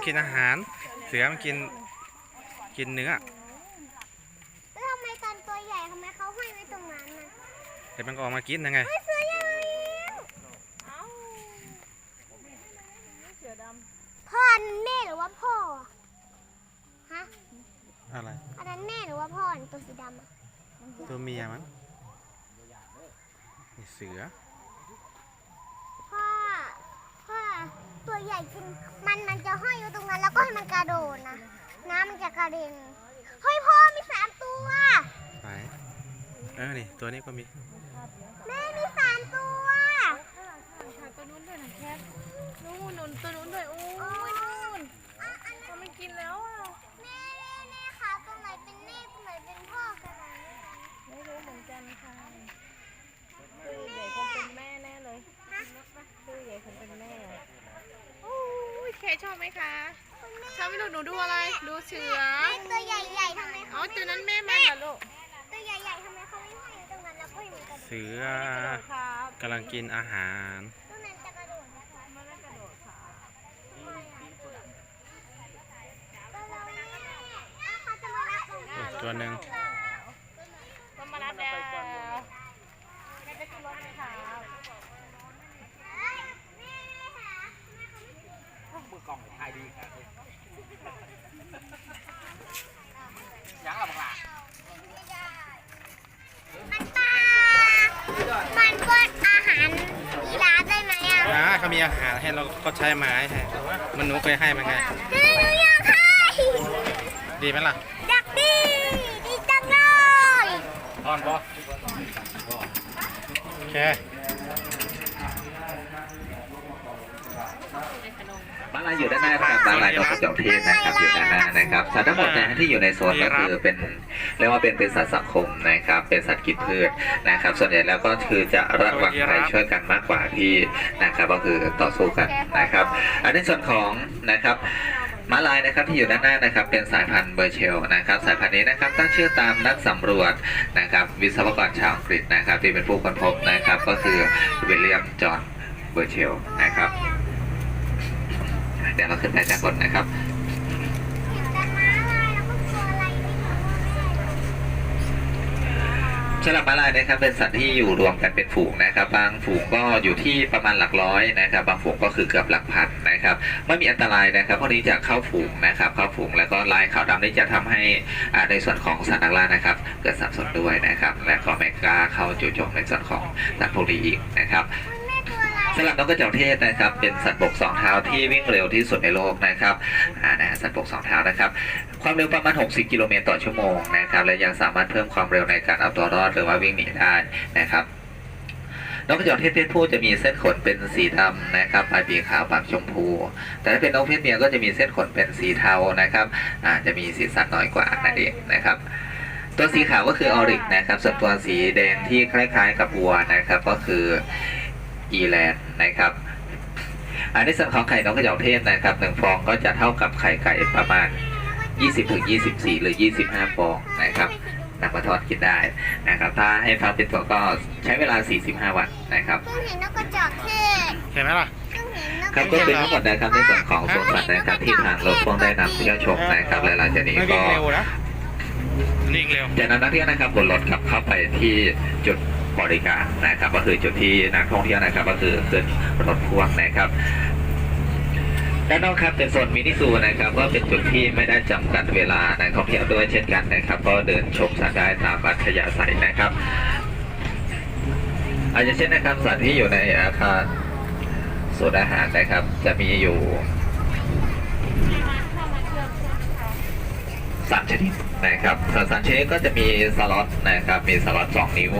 มันกินอาหาร เสือมันกินกินเนื้อแล้วทำไมตอนตัวใหญ่ทำไมเขาห้อยไว้ตรงนั้นน่ะเดี๋ยวมันก็ออกมากินยังไง เฮ้ยเสือใหญ่มาแล้วเสือดพ่อแม่หรือว่าพ่อฮะอะไร อันนั้นแม่หรือว่าพ่อเนี่ยตัวสีดำอะ ตัวเมียมั้งนี่เสือพ่อพ่อ ตัวใหญ่จริงมันมันจะห้อยอยู่ตรงนั้น แล้วก็ให้มันกระโดดนะ น้ำมันจะกระเด็นเฮ้ยพ่อมีสามตัว ไหนเออนี่ตัวนี้ก็มี แม่มีสามตัวำค่ะตัวนู้นด้วยนะแคทนู่นนู่นตัวนู้นด้วยโอ้ยนู่นอะอันนั้น มันกินแล้วอะ แม่แม่แม่คะตรงไหนเป็นแม่ตรงไหนเป็นพ่อกันนะ ไม่รู้เหมือนกันค่ะตัวใหญ่คงเป็นแม่แน่เลยตัวใหญ่คงเป็นแม่โอ้ยเคช อบไหมคะคุณแม่ชอบไหมลูกหนูดูอะไร ดูเสือแม่ตัวใหญ่ๆทำไมอ๋อเขาตัวนั้นแม่มันเหรอลูกตัวใหญ่ๆทำไมเขาไม่ห้อยอยู่ตรงนั้นแล้วก็ให้มันกระโดดเสือไม่ได้กระโดดครับกำลังกินอาหาร ตัวนั้นจะกระโดดนะคะไม่ได้กระโดดครับทำไมอะตัวเราเนี่ยอะเขาจะมารับตรงนี้อีกตัวหนึ่งก็มารับแล้วแม่จะขึ้นรถไหมครับ เฮ้ยแม่ค่ะแม่เขาไม่ มือ กล่องถ่ายดีครับยังหลับหลับมันปลามันเปิดอาหารยีราฟได้ไหมอะอ่าเขามีอาหารให้เราก็ใช้ไม้ให้มันหนูเคยให้มันไง หนูอยากให้ดีไหมล่ะอยากดีดีจังเลยตอนบอโอเค บ้านเราอยู่ด้านหน้านะครับบ้านลายนกกระจอกเทศนะครับอยู่ด้านหน้านะครับสัตว์ทั้งหมดนะที่อยู่ในโซนก็คือเป็นเรียกว่าเป็นเป็นสัตว์สังคมนะครับเป็นสัตว์กินพืชนะครับ ส่วนใหญ่แล้วก็คือจะระวังภัยช่วยกันมากกว่าที่นะครับก็คือต่อสู้กันนะครับ อันในส่วนของนะครับม้าลายนะครับที่อยู่ด้านหน้านะครับเป็นสายพันธุ์เบอร์เชลนะครับสายพันธุ์นี้นะครับตั้งชื่อตามนักสำรวจนะครับวิศวกรชาวอังกฤษนะครับที่เป็นผู้ค้นพบนะครับก็คือวิลเลียมจอห์นเบอร์เชลนะครับเดี๋ยวเราขึ้นไปด้านบนนะครับเห็นแต่ม้าลายแล้วก็ตัวอะไรไม่รู้ว่าแม่สำหรับม้าลายนะครับเป็นสัตว์ที่อยู่รวมกันเป็นฝูงนะครับ บางฝูงก็อยู่ที่ประมาณหลักร้อยนะครับ บางฝูงก็คือเกือบหลักพันนะครับไม่มีอันตรายนะครับพวกนี้จะเข้าฝูงนะครับเข้าฝูงแล้วก็ลายขาวดำนี่จะทำให้ในส่วนของสัตว์นักล่านะครับ เกิดสับสนด้วยนะครับ และก็ไม่กล้าเข้าจู่โจมในส่วนของสัตว์พวกนี้อีกนะครับ สำหรับนกกระจอกเทศนะครับ เป็นสัตว์บกสองเท้าที่วิ่งเร็วที่สุดในโลกนะครับอ่านะฮะสัตว์บกสองเท้านะครับ ความเร็วประมาณ 60 กิโลเมตรต่อชั่วโมงนะครับ และยังสามารถเพิ่มความเร็วในการเอาตัวรอดหรือว่าวิ่งหนีได้นะครับนกกระจอกเทศเพศผู้จะมีเส้นขนเป็นสีดำนะครับปลายปีกขาวปากชมพู แต่ถ้าเป็นนกเพศเมียก็จะมีเส้นขนเป็นสีเทานะครับอาจจะมีสีสันน้อยกว่านั่นเองนะครับ ตัวสีขาวก็คือออริกนะครับ ส่วนตัวสีแดงที่คล้ายๆกับวัวนะครับ ก็คือ อีแลนด์นะครับอันในส่วนของไข่นกกระจอกเทศนะครับหนึ่งฟองก็จะเท่ากับไข่ไก่ประมาณ 20ถึง24 หรือ 25 ฟองนะครับนำมาทอดกินได้นะครับ ถ้าให้ฟักเป็นตัวก็ใช้เวลา 45 วันนะครับเพิ่งเห็นนกกระจอกเทศเห็นไหมล่ะเพิ่งเห็นนกคกรับระก็จอกเป็นทั้งหมดนะครับในส่วนของสวนสัตว์นะครับที่ทางรถพ่วงได้นำเที่ยวชมนะครับและหลังจากนี้ไม่ก็วิ่งเร็วนะนิ่งเร็ว จะนำนักเที่ยวนะครับบนรถขับเข้าไปที่จุด บริการนะครับ ก็คือจุดที่นักท่องเที่ยวนะครับ ก็คือขึ้นรถพ่วงนะครับด้านนอกครับเป็นโซนมินิซูนะครับ ก็เป็นจุดที่ไม่ได้จำกัดเวลานักท่องเที่ยวด้วยเช่นกันนะครับ ก็เดินชมสัตว์ได้ตามอัธยาศัยนะครับอาจจะเช่นนะครับสัตว์ที่อยู่ในอาคารศูนย์อาหารนะครับ จะมีอยู่สามชนิดนะครับสัตว์สามชนิดก็จะมีสล็อตนะครับ มีสล็อตสองนิ้ว